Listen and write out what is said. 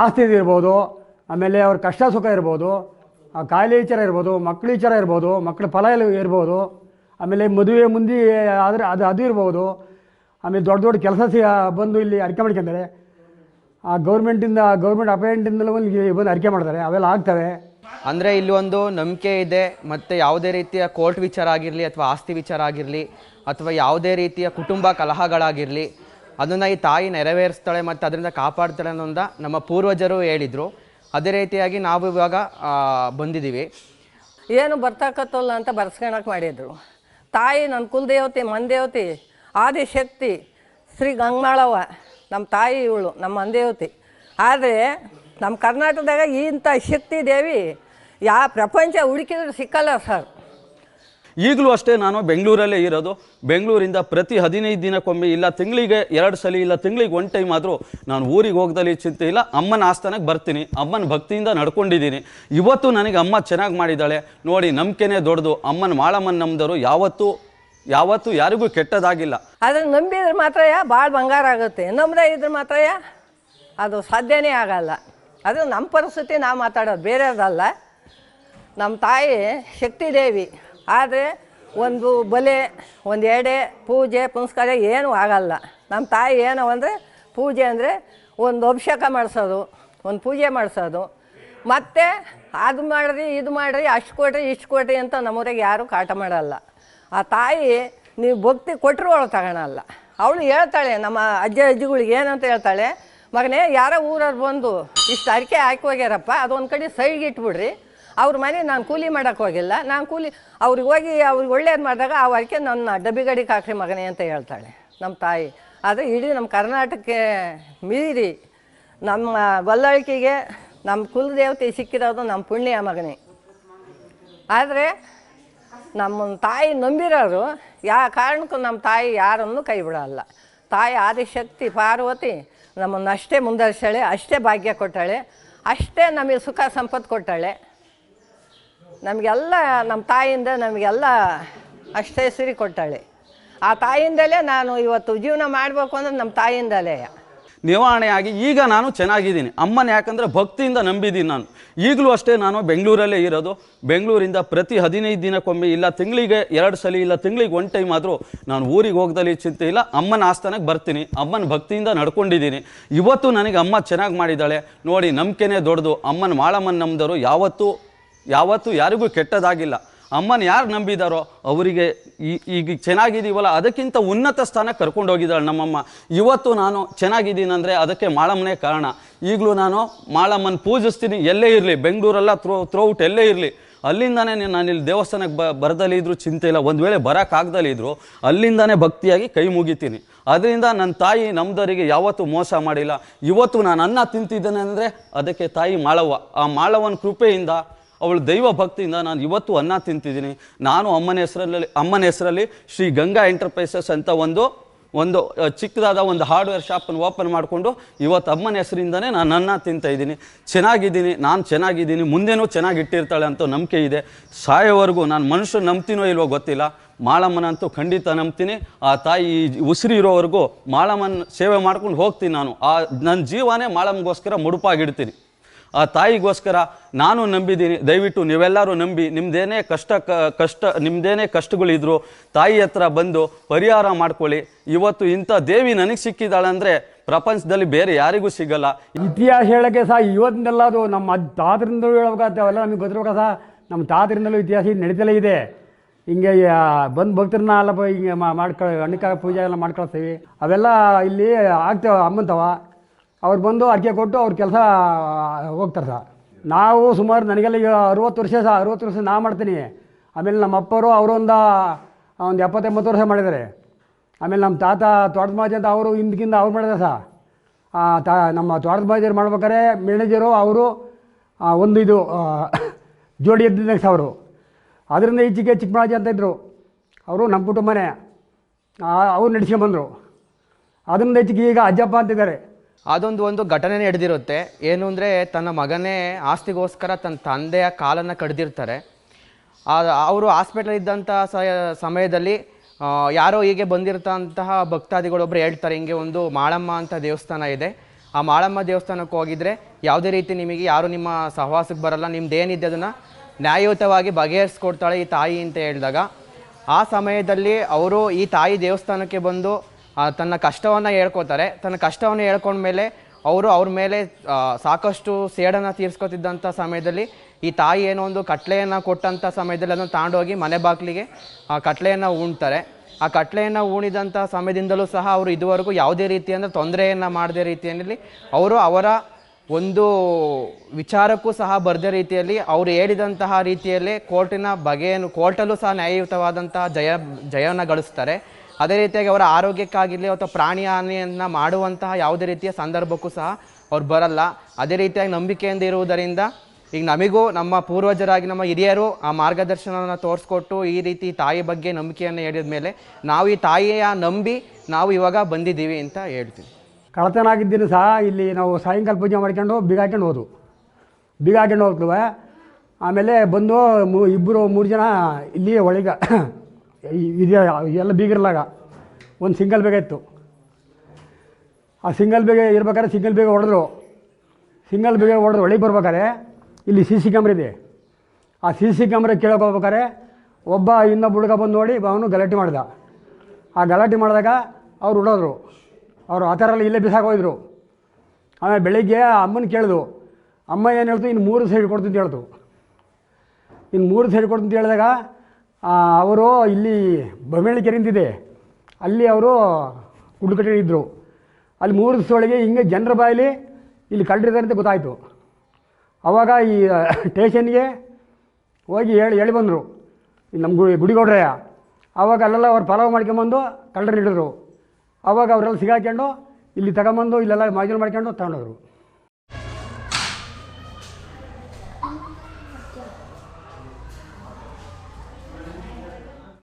ಆಸ್ತಿ ಇರ್ಬೋದು, ಆಮೇಲೆ ಅವ್ರ ಕಷ್ಟ ಸುಖ ಇರ್ಬೋದು, ಆ ಕಾಯಿಲೆ ವಿಚಾರ ಇರ್ಬೋದು ಮಕ್ಕಳ ವಿಚಾರ ಇರ್ಬೋದು ಮಕ್ಕಳ ಫಲ ಇರ್ಬೋದು, ಆಮೇಲೆ ಮದುವೆ ಮುಂದೆ ಆದರೆ ಅದು ಅದು ಇರ್ಬೋದು, ಆಮೇಲೆ ದೊಡ್ಡ ದೊಡ್ಡ ಕೆಲಸ ಬಂದು ಇಲ್ಲಿ ಅಡಿಕೆ ಮಾಡ್ಕೊಂತಾರೆ. ಆ ಗೌರ್ಮೆಂಟಿಂದ ಗೌರ್ಮೆಂಟ್ ಅಪಾಯಿಂಟಿಂದಲೂ ಇಲ್ಲಿ ಬಂದು ಅಡಿಕೆ ಮಾಡ್ತಾರೆ, ಅವೆಲ್ಲ ಆಗ್ತವೆ. ಅಂದರೆ ಇಲ್ಲಿ ಒಂದು ನಂಬಿಕೆ ಇದೆ, ಮತ್ತು ಯಾವುದೇ ರೀತಿಯ ಕೋರ್ಟ್ ವಿಚಾರ ಆಗಿರಲಿ ಅಥವಾ ಆಸ್ತಿ ವಿಚಾರ ಆಗಿರಲಿ, ಅಥವಾ ಯಾವುದೇ ರೀತಿಯ ಕುಟುಂಬ ಕಲಹಗಳಾಗಿರಲಿ ಅದನ್ನು ಈ ತಾಯಿ ನೆರವೇರಿಸ್ತಾಳೆ ಮತ್ತು ಅದರಿಂದ ಕಾಪಾಡ್ತಾಳೆ ಅನ್ನೋದ ನಮ್ಮ ಪೂರ್ವಜರು ಹೇಳಿದರು. ಅದೇ ರೀತಿಯಾಗಿ ನಾವು ಇವಾಗ ಬಂದಿದ್ದೀವಿ. ಏನು ಬರ್ತಕ್ಕತ್ತಲ್ಲ ಅಂತ ಬರ್ಸ್ಕೊಳಕ್ಕೆ ಮಾಡಿದರು. ತಾಯಿ ನನ್ನ ಕುಲದೇವತೆ ಮನ್ದೇವತೆ ಆದಿಶಕ್ತಿ, ಶ್ರೀ ಗಂಗಾಳವ ನಮ್ಮ ತಾಯಿ ಇವಳು ನಮ್ಮ ಮನ್ದೇವತೆ ಆದರೆ ನಮ್ಮ ಕರ್ನಾಟಕದಾಗ ಇಂಥ ಶಕ್ತಿ ದೇವಿ ಯಾ ಪ್ರಪಂಚ ಹುಡುಕಿದ್ರೂ ಸಿಕ್ಕಲ್ಲ ಸರ್. ಈಗಲೂ ಅಷ್ಟೇ ನಾನು ಬೆಂಗಳೂರಲ್ಲೇ ಇರೋದು. ಬೆಂಗಳೂರಿಂದ ಪ್ರತಿ ಹದಿನೈದು ದಿನಕ್ಕೊಮ್ಮೆ ಇಲ್ಲ, ತಿಂಗಳಿಗೆ ಎರಡು ಸಲ ಇಲ್ಲ, ತಿಂಗಳಿಗೆ ಒನ್ ಟೈಮ್ ಆದರೂ ನಾನು ಊರಿಗೆ ಹೋಗ್ದಲ್ಲಿ ಚಿಂತೆ ಇಲ್ಲ. ಅಮ್ಮನ ಆಸ್ಥಾನಕ್ಕೆ ಬರ್ತೀನಿ. ಅಮ್ಮನ ಭಕ್ತಿಯಿಂದ ನಡ್ಕೊಂಡಿದ್ದೀನಿ. ಇವತ್ತು ನನಗೆ ಅಮ್ಮ ಚೆನ್ನಾಗಿ ಮಾಡಿದ್ದಾಳೆ. ನೋಡಿ, ನಂಬಿಕೆನೇ ದೊಡ್ಡದು. ಅಮ್ಮನ ಮಾಳಮ್ಮನ ನಂಬಿದವರು ಯಾವತ್ತೂ ಯಾವತ್ತೂ ಯಾರಿಗೂ ಕೆಟ್ಟದಾಗಿಲ್ಲ. ಆದರೆ ನಂಬಿದ್ರೆ ಮಾತ್ರ ಯಾ? ಭಾಳ ಬಂಗಾರ ಆಗುತ್ತೆ. ನಂಬದೇ ಇದ್ರೆ ಮಾತ್ರ ಅದು ಸಾಧ್ಯನೇ ಆಗಲ್ಲ. ಅದು ನಮ್ಮ ಪರಿಸ್ಥಿತಿ ನಾವು ಮಾತಾಡೋದು. ಬೇರೆಯದಲ್ಲ ನಮ್ಮ ತಾಯಿ ಶಕ್ತಿ ದೇವಿ ಆದರೆ ಒಂದು ಬಲೆ, ಒಂದು ಎಡೆ ಪೂಜೆ, ಪುನಸ್ಕಾರ ಏನೂ ಆಗಲ್ಲ. ನಮ್ಮ ತಾಯಿ ಏನು ಅಂದರೆ ಪೂಜೆ ಅಂದರೆ ಒಂದು ಅಭಿಷೇಕ ಮಾಡಿಸೋದು, ಒಂದು ಪೂಜೆ ಮಾಡಿಸೋದು. ಮತ್ತು ಅದು ಮಾಡಿರಿ, ಇದು ಮಾಡಿರಿ, ಅಷ್ಟು ಕೊಡ್ರಿ, ಇಷ್ಟು ಕೊಡ್ರಿ ಅಂತ ನಮ್ಮೂರಿಗೆ ಯಾರೂ ಕಾಟ ಮಾಡಲ್ಲ. ಆ ತಾಯಿ ನೀವು ಭಕ್ತಿ ಕೊಟ್ಟರು ಅವಳು ತಗೊಳಲ್ಲ. ಅವಳು ಹೇಳ್ತಾಳೆ, ನಮ್ಮ ಅಜ್ಜ ಅಜ್ಜಿಗಳಿಗೆ ಏನಂತ ಹೇಳ್ತಾಳೆ, ಮಗನೇ, ಯಾರೋ ಊರವ್ರು ಬಂದು ಇಷ್ಟು ಅರಿಕೆ ಹಾಕಿ ಹೋಗ್ಯಾರಪ್ಪ, ಅದೊಂದು ಕಡೆ ಸೈಡ್ಗೆ ಇಟ್ಬಿಡ್ರಿ ಅವ್ರ ಮನೆ ನಾನು ಕೂಲಿ ಮಾಡೋಕ್ಕೆ ಹೋಗಿಲ್ಲ. ನಾನು ಕೂಲಿ, ಅವ್ರಿಗೆ ಹೋಗಿ ಅವ್ರಿಗೆ ಒಳ್ಳೇದು ಮಾಡಿದಾಗ ಆ ವರ್ಕೆ ನನ್ನ ಡಬ್ಬಿಗಡಿ ಕಾಕ್ರಿ ಮಗನೇ ಅಂತ ಹೇಳ್ತಾಳೆ. ನಮ್ಮ ತಾಯಿ. ಆದರೆ ಇಡೀ ನಮ್ಮ ಕರ್ನಾಟಕಕ್ಕೆ ಮೀರಿ ನಮ್ಮ ಗೊಲ್ಲಳಿಕೆಗೆ ನಮ್ಮ ಕುಲದೇವತೆ ಸಿಕ್ಕಿರೋದು ನಮ್ಮ ಪುಣ್ಯ ಮಗನೇ. ಆದರೆ ನಮ್ಮ ತಾಯಿ ನಂಬಿರೋರು ಯಾವ ಕಾರಣಕ್ಕೂ ನಮ್ಮ ತಾಯಿ ಯಾರನ್ನು ಕೈ ಬಿಡೋಲ್ಲ. ತಾಯಿ ಆದಿಶಕ್ತಿ, ಪಾರ್ವತಿ ನಮ್ಮನ್ನು ಅಷ್ಟೇ ಮುಂದರ್ಸಾಳೆ ಅಷ್ಟೇ ಭಾಗ್ಯ ಕೊಟ್ಟಾಳೆ, ಅಷ್ಟೇ ನಮಗೆ ಸುಖ, ಸಂಪತ್ತು ಕೊಟ್ಟಾಳೆ. ನಮಗೆಲ್ಲ ನಮ್ಮ ತಾಯಿಯಿಂದ ನಮಗೆಲ್ಲ ಅಷ್ಟೇ ಸಿರಿ ಕೊಟ್ಟಾಳೆ. ಆ ತಾಯಿಂದಲೇ ನಾನು ಇವತ್ತು ಜೀವನ ಮಾಡಬೇಕು ಅಂದ್ರೆ ನಮ್ಮ ತಾಯಿಯಿಂದಲೇ ನಿವಾರಣೆಯಾಗಿ ಈಗ ನಾನು ಚೆನ್ನಾಗಿದ್ದೀನಿ. ಅಮ್ಮನ ಯಾಕಂದರೆ ಭಕ್ತಿಯಿಂದ ನಂಬಿದ್ದೀನಿ ನಾನು. ಈಗಲೂ ಅಷ್ಟೇ ನಾನು ಬೆಂಗಳೂರಲ್ಲೇ ಇರೋದು. ಬೆಂಗಳೂರಿಂದ ಪ್ರತಿ ಹದಿನೈದು ದಿನಕ್ಕೊಮ್ಮೆ ಇಲ್ಲ, ತಿಂಗಳಿಗೆ ಎರಡು ಸಲ ಇಲ್ಲ, ತಿಂಗಳಿಗೆ ಒನ್ ಟೈಮ್ ಆದರೂ ನಾನು ಊರಿಗೆ ಹೋಗ್ದಲ್ಲಿ ಚಿಂತೆ ಇಲ್ಲ. ಅಮ್ಮನ ಆಸ್ಥಾನಕ್ಕೆ ಬರ್ತೀನಿ. ಅಮ್ಮನ ಭಕ್ತಿಯಿಂದ ನಡ್ಕೊಂಡಿದ್ದೀನಿ. ಇವತ್ತು ನನಗೆ ಅಮ್ಮ ಚೆನ್ನಾಗಿ ಮಾಡಿದ್ದಾಳೆ. ನೋಡಿ, ನಂಬಿಕೆನೇ ದೊಡ್ಡದು. ಅಮ್ಮನ ಮಾಳಮ್ಮನ ನಂಬಿದವರು ಯಾವತ್ತೂ ಯಾವತ್ತೂ ಯಾರಿಗೂ ಕೆಟ್ಟದಾಗಿಲ್ಲ. ಅಮ್ಮನ ಯಾರು ನಂಬಿದಾರೋ ಅವರಿಗೆ ಈ ಈಗ ಚೆನ್ನಾಗಿದ್ದೀವಲ್ಲ ಅದಕ್ಕಿಂತ ಉನ್ನತ ಸ್ಥಾನ ಕರ್ಕೊಂಡು ಹೋಗಿದ್ದಾಳೆ ನಮ್ಮಮ್ಮ. ಇವತ್ತು ನಾನು ಚೆನ್ನಾಗಿದ್ದೀನಂದರೆ ಅದಕ್ಕೆ ಮಾಳಮ್ಮನೇ ಕಾರಣ. ಈಗಲೂ ನಾನು ಮಾಳಮ್ಮನ ಪೂಜಿಸ್ತೀನಿ, ಎಲ್ಲೇ ಇರಲಿ, ಬೆಂಗಳೂರೆಲ್ಲ ಥ್ರೋ ಔಟ್ ಎಲ್ಲೇ ಇರಲಿ. ಅಲ್ಲಿಂದಾನೇ ನಾನು ಇಲ್ಲಿ ದೇವಸ್ಥಾನಕ್ಕೆ ಬ ಬರದಲ್ಲಿ ಇದ್ರು ಚಿಂತೆ ಇಲ್ಲ. ಒಂದು ವೇಳೆ ಬರೋಕ್ಕಾಗ್ದಲ್ಲಿ ಇದ್ರು ಅಲ್ಲಿಂದಾನೇ ಭಕ್ತಿಯಾಗಿ ಕೈ ಮುಗಿತೀನಿ. ಅದರಿಂದ ನನ್ನ ತಾಯಿ ನಮ್ಮದರಿಗೆ ಯಾವತ್ತೂ ಮೋಸ ಮಾಡಿಲ್ಲ. ಇವತ್ತು ನಾನು ಅನ್ನ ತಿಂತಿದ್ದೇನೆ ಅಂದರೆ ಅದಕ್ಕೆ ತಾಯಿ ಮಾಳವ್ವ. ಆ ಮಾಳವನ ಕೃಪೆಯಿಂದ ಅವಳು ದೈವ ಭಕ್ತಿಯಿಂದ ನಾನು ಇವತ್ತು ಅನ್ನ ತಿಂತಿದ್ದೀನಿ. ನಾನು ಅಮ್ಮನ ಹೆಸರಲ್ಲಿ ಅಮ್ಮನ ಹೆಸರಲ್ಲಿ ಶ್ರೀ ಗಂಗಾ ಎಂಟರ್ಪ್ರೈಸಸ್ ಅಂತ ಒಂದು ಒಂದು ಚಿಕ್ಕದಾದ ಒಂದು ಹಾರ್ಡ್ವೇರ್ ಶಾಪನ್ನು ಓಪನ್ ಮಾಡಿಕೊಂಡು ಇವತ್ತು ಅಮ್ಮನ ಹೆಸರಿಂದನೇ ನಾನು ಅನ್ನ ತಿಂತಾ ಇದ್ದೀನಿ. ಚೆನ್ನಾಗಿದ್ದೀನಿ, ನಾನು ಚೆನ್ನಾಗಿದ್ದೀನಿ, ಮುಂದೇನೂ ಚೆನ್ನಾಗಿ ಇಟ್ಟಿರ್ತಾಳೆ ಅಂತ ನಂಬಿಕೆ ಇದೆ. ಸಾಯೋವರೆಗೂ ನಾನು ಮನುಷ್ಯರು ನಂಬ್ತೀನೋ ಇಲ್ವೋ ಗೊತ್ತಿಲ್ಲ. ಮಾಳಮ್ಮನಂತೂ ಖಂಡಿತ ನಂಬ್ತೀನಿ. ಆ ತಾಯಿ ಉಸಿರು ಇರೋವರೆಗೂ ಮಾಳಮ್ಮನ ಸೇವೆ ಮಾಡ್ಕೊಂಡು ಹೋಗ್ತೀನಿ ನಾನು. ಆ ನನ್ನ ಜೀವನೇ ಮಾಳಮ್ಮಗೋಸ್ಕರ ಮುಡುಪಾಗಿಡ್ತೀನಿ. ಆ ತಾಯಿಗೋಸ್ಕರ ನಾನು ನಂಬಿದ್ದೀನಿ. ದಯವಿಟ್ಟು ನೀವೆಲ್ಲರೂ ನಂಬಿ ನಿಮ್ಮದೇನೇ ಕಷ್ಟ ಕಷ್ಟ ನಿಮ್ಮದೇನೇ ಕಷ್ಟಗಳಿದ್ರು ತಾಯಿ ಹತ್ರ ಬಂದು ಪರಿಹಾರ ಮಾಡ್ಕೊಳ್ಳಿ. ಇವತ್ತು ಇಂಥ ದೇವಿ ನನಗೆ ಸಿಕ್ಕಿದ್ದಾಳೆ ಅಂದರೆ ಪ್ರಪಂಚದಲ್ಲಿ ಬೇರೆ ಯಾರಿಗೂ ಸಿಗಲ್ಲ. ಇತಿಹಾಸ ಹೇಳೋಕ್ಕೆ ಸಹ ಇವತ್ತಿನೆಲ್ಲ ಅದು ನಮ್ಮ ತಾತರಿಂದಲೂ ಹೇಳ್ಬೇಕಾಗತ್ತೆ ನಮಗೆ ಗೊತ್ತಿರಬೇಕಾ ನಮ್ಮ ತಾತರಿಂದಲೂ ಇತಿಹಾಸ ನಡೀತಲೇ ಇದೆ. ಹಿಂಗೆ ಬಂದು ಭಕ್ತರನ್ನ ಎಲ್ಲ ಹಿಂಗೆ ಮಾಡ್ಕೊ ಅಣ್ಣಿಕಾಯಿ ಪೂಜೆ ಎಲ್ಲ ಮಾಡ್ಕೊಳ್ತೀವಿ. ಅವೆಲ್ಲ ಇಲ್ಲಿ ಆಗ್ತವೆ ಅಮ್ಮಂತವ ಅವ್ರು ಬಂದು ಅಡಿಕೆ ಕೊಟ್ಟು ಅವ್ರ ಕೆಲಸ ಹೋಗ್ತಾರೆ ಸರ್ ನಾವು ಸುಮಾರು ನನಗೆಲ್ಲ ಈಗ ಅರುವತ್ತು ವರ್ಷ ಸಹ, ಅರುವತ್ತು ವರ್ಷ ನಾ ಮಾಡ್ತೀನಿ. ಆಮೇಲೆ ನಮ್ಮ ಅಪ್ಪರು ಅವರು ಒಂದು ಎಪ್ಪತ್ತೆಂಬತ್ತು ವರ್ಷ ಮಾಡಿದ್ದಾರೆ. ಆಮೇಲೆ ನಮ್ಮ ತಾತ ತೋಟದ ಮಾಜಿ ಅಂತ ಅವರು ಹಿಂದಕ್ಕಿಂದ ಅವ್ರು ಮಾಡಿದ್ದಾರೆ ಸಹ. ತಾ, ನಮ್ಮ ತೋಟದ ಮಾಜಿ ಮಾಡ್ಬೇಕಾದ್ರೆ ಮ್ಯಾನೇಜರು ಅವರು ಒಂದು ಇದು ಜೋಡಿ ಎದ್ದಿದ್ದ ಅವರು. ಅದರಿಂದ ಈಚೆಗೆ ಚಿಕ್ಕಮಾಜಿ ಅಂತ ಇದ್ದರು ಅವರು ನಮ್ಮ ಕುಟುಂಬನೇ. ಅವ್ರು ನಡೆಸ್ಕೊಂಬಂದರು ಅದರಿಂದ ಈಚೆಗೆ ಈಗ ಅಜ್ಜಪ್ಪ ಅಂತಿದ್ದಾರೆ ಅದೊಂದು ಒಂದು ಘಟನೆ ನಡೆದಿರುತ್ತೆ ಏನು ಅಂದರೆ ತನ್ನ ಮಗನೇ ಆಸ್ತಿಗೋಸ್ಕರ ತನ್ನ ತಂದೆಯ ಕಾಲನ್ನು ಕಡ್ದಿರ್ತಾರೆ. ಅವರು ಹಾಸ್ಪಿಟಲ್ ಇದ್ದಂಥ ಸಮಯದಲ್ಲಿ ಯಾರೋ ಹೀಗೆ ಬಂದಿರ್ತಂತಹ ಭಕ್ತಾದಿಗಳೊಬ್ಬರು ಹೇಳ್ತಾರೆ, ಹಿಂಗೆ ಒಂದು ಮಾಳಮ್ಮ ಅಂತ ದೇವಸ್ಥಾನ ಇದೆ. ಆ ಮಾಳಮ್ಮ ದೇವಸ್ಥಾನಕ್ಕೆ ಹೋಗಿದ್ರೆ ಯಾವುದೇ ರೀತಿ ನಿಮಗೆ ಯಾರು ನಿಮ್ಮ ಸಹವಾಸಕ್ಕೆ ಬರಲ್ಲ, ನಿಮ್ದೇನಿದೆ ಅದನ್ನು ನ್ಯಾಯಯುತವಾಗಿ ಬಗೆಹರಿಸ್ಕೊಡ್ತಾಳೆ ಈ ತಾಯಿ, ಅಂತ ಹೇಳಿದಾಗ, ಆ ಸಮಯದಲ್ಲಿ ಅವರು ಈ ತಾಯಿ ದೇವಸ್ಥಾನಕ್ಕೆ ಬಂದು ತನ್ನ ಕಷ್ಟವನ್ನು ಹೇಳ್ಕೊತಾರೆ. ತನ್ನ ಕಷ್ಟವನ್ನು ಹೇಳ್ಕೊಂಡ್ಮೇಲೆ ಅವರು ಅವ್ರ ಮೇಲೆ ಸಾಕಷ್ಟು ಸೇಡನ್ನು ತೀರಿಸ್ಕೊತಿದ್ದಂಥ ಸಮಯದಲ್ಲಿ ಈ ತಾಯಿ ಏನೋ ಒಂದು ಕಟ್ಲೆಯನ್ನು ಕೊಟ್ಟಂಥ ಸಮಯದಲ್ಲಿ ಅದನ್ನು ತಾಂಡೋಗಿ ಮನೆ ಬಾಗಿಲಿಗೆ, ಆ, ಕಟ್ಲೆಯನ್ನು ಉಣ್ತಾರೆ. ಆ ಕಟ್ಲೆಯನ್ನು ಉಣಿದಂಥ ಸಮಯದಿಂದಲೂ ಸಹ ಅವರು ಇದುವರೆಗೂ ಯಾವುದೇ ರೀತಿಯಿಂದ ತೊಂದರೆಯನ್ನು ಮಾಡದೇ ರೀತಿಯಲ್ಲಿ ಅವರು ಅವರ ಒಂದು ವಿಚಾರಕ್ಕೂ ಸಹ ಬರೆದ ರೀತಿಯಲ್ಲಿ ಅವರು ಹೇಳಿದಂತಹ ರೀತಿಯಲ್ಲಿ ಕೋರ್ಟಿನ ಬಗೆಯನ್ನು, ಕೋರ್ಟಲ್ಲೂ ಸಹ ನ್ಯಾಯಯುತವಾದಂತಹ ಜಯ ಜಯವನ್ನು ಗಳಿಸ್ತಾರೆ. ಅದೇ ರೀತಿಯಾಗಿ ಅವರ ಆರೋಗ್ಯಕ್ಕಾಗಿರಲಿ ಅಥವಾ ಪ್ರಾಣಿ ಹಾನಿಯನ್ನು ಮಾಡುವಂತಹ ಯಾವುದೇ ರೀತಿಯ ಸಂದರ್ಭಕ್ಕೂ ಸಹ ಅವ್ರು ಬರಲ್ಲ. ಅದೇ ರೀತಿಯಾಗಿ ನಂಬಿಕೆಯಿಂದ ಇರುವುದರಿಂದ ಈಗ ನಮಗೂ ನಮ್ಮ ಪೂರ್ವಜರಾಗಿ ನಮ್ಮ ಹಿರಿಯರು ಆ ಮಾರ್ಗದರ್ಶನವನ್ನು ತೋರಿಸ್ಕೊಟ್ಟು ಈ ರೀತಿ ತಾಯಿ ಬಗ್ಗೆ ನಂಬಿಕೆಯನ್ನು ಹೇಳಿದ ಮೇಲೆ ನಾವು ಈ ತಾಯಿಯ ನಂಬಿ ನಾವು ಇವಾಗ ಬಂದಿದ್ದೀವಿ ಅಂತ ಹೇಳ್ತೀವಿ ಕಳತನಾಗಿದ್ದೀನಿ ಸಹ ಇಲ್ಲಿ ನಾವು ಸಾಯಂಕಾಲ ಪೂಜೆ ಮಾಡ್ಕೊಂಡು ಬೀಗ ಹಾಕ್ಕೊಂಡು ಹೋದ್ವು ಬೀಗ ಆಮೇಲೆ ಬಂದು ಮೂ ಇಬ್ಬರು ಮೂರು ಜನ ಇಲ್ಲಿ ಒಳಗೆ ಇದೆ ಎಲ್ಲ ಬೀಗಿರ್ಲಾಗ? ಒಂದು ಸಿಂಗಲ್ ಬೇಗ ಇತ್ತು ಆ ಸಿಂಗಲ್ ಬೇಗ ಇರ್ಬೇಕಾದ್ರೆ ಸಿಂಗಲ್ ಬೇಗ ಹೊಡೆದ್ರು. ಸಿಂಗಲ್ ಬೇಗ ಹೊಡೆದ್ರು, ಒಳಗೆ ಬರ್ಬೇಕಾದ್ರೆ ಇಲ್ಲಿ ಸಿ ಸಿ ಕ್ಯಾಮ್ರ ಇದೆ. ಆ ಸಿ ಸಿ ಕ್ಯಾಮ್ರ ಕೇಳಕ್ಕೆ ಹೋಗ್ಬೇಕಾದ್ರೆ ಒಬ್ಬ ಇನ್ನೊಬ್ಬ ಹುಡುಗ ಬಂದು ನೋಡಿ ಅವನು ಗಲಾಟೆ ಮಾಡಿದ. ಆ ಗಲಾಟೆ ಮಾಡಿದಾಗ ಅವ್ರು ಉಡೋದ್ರು. ಅವರು ಆ ಥರ ಇಲ್ಲೇ ಬಿಸಾಕೋದ್ರು ಆಮೇಲೆ ಬೆಳಿಗ್ಗೆ ಅಮ್ಮನ ಕೇಳಿದ್ರು ಅಮ್ಮ ಏನು ಹೇಳ್ತು? ಇನ್ನು ಮೂರು ಸೈಡ್ ಕೊಡ್ತು ಅಂತ ಹೇಳ್ತು. ಇನ್ನು ಮೂರು ಸೈಡ್ ಕೊಡ್ತು ಅಂತ ಹೇಳಿದಾಗ ಅವರು ಇಲ್ಲಿ ಅಂತಿದೆ ಅಲ್ಲಿ ಅವರು ಕುಡ್ಕಟ್ಟಿ ಇದ್ದರು ಅಲ್ಲಿ ಮೂರು ದಿವಸದೊಳಗೆ ಹಿಂಗೆ ಜನರ ಬಾಯಲ್ಲಿ ಇಲ್ಲಿ ಕಳ್ಳರಿದ್ದಾರೆ ಅಂತ ಗೊತ್ತಾಯಿತು. ಆವಾಗ ಈ ಸ್ಟೇಷನ್ಗೆ ಹೋಗಿ ಹೇಳಿ ಹೇಳಿ ಬಂದರು. ನಮ್ಮ ಗುಡಿ ಗುಡಿಗೌಡ್ರಯ್ಯ. ಆವಾಗ ಅಲ್ಲೆಲ್ಲ ಅವ್ರು ಪಲಾವ್ ಮಾಡ್ಕೊಂಬಂದು ಕಳ್ಳರು ಹಿಡಿದ್ರು. ಆವಾಗ ಅವರೆಲ್ಲ ಸಿಗಾಕೊಂಡು ಇಲ್ಲಿ ತಗೊಂಬಂದು ಇಲ್ಲೆಲ್ಲ ಮಾಜಲ್ ಮಾಡ್ಕೊಂಡು ತಗೊಂಡೋದ್ರು.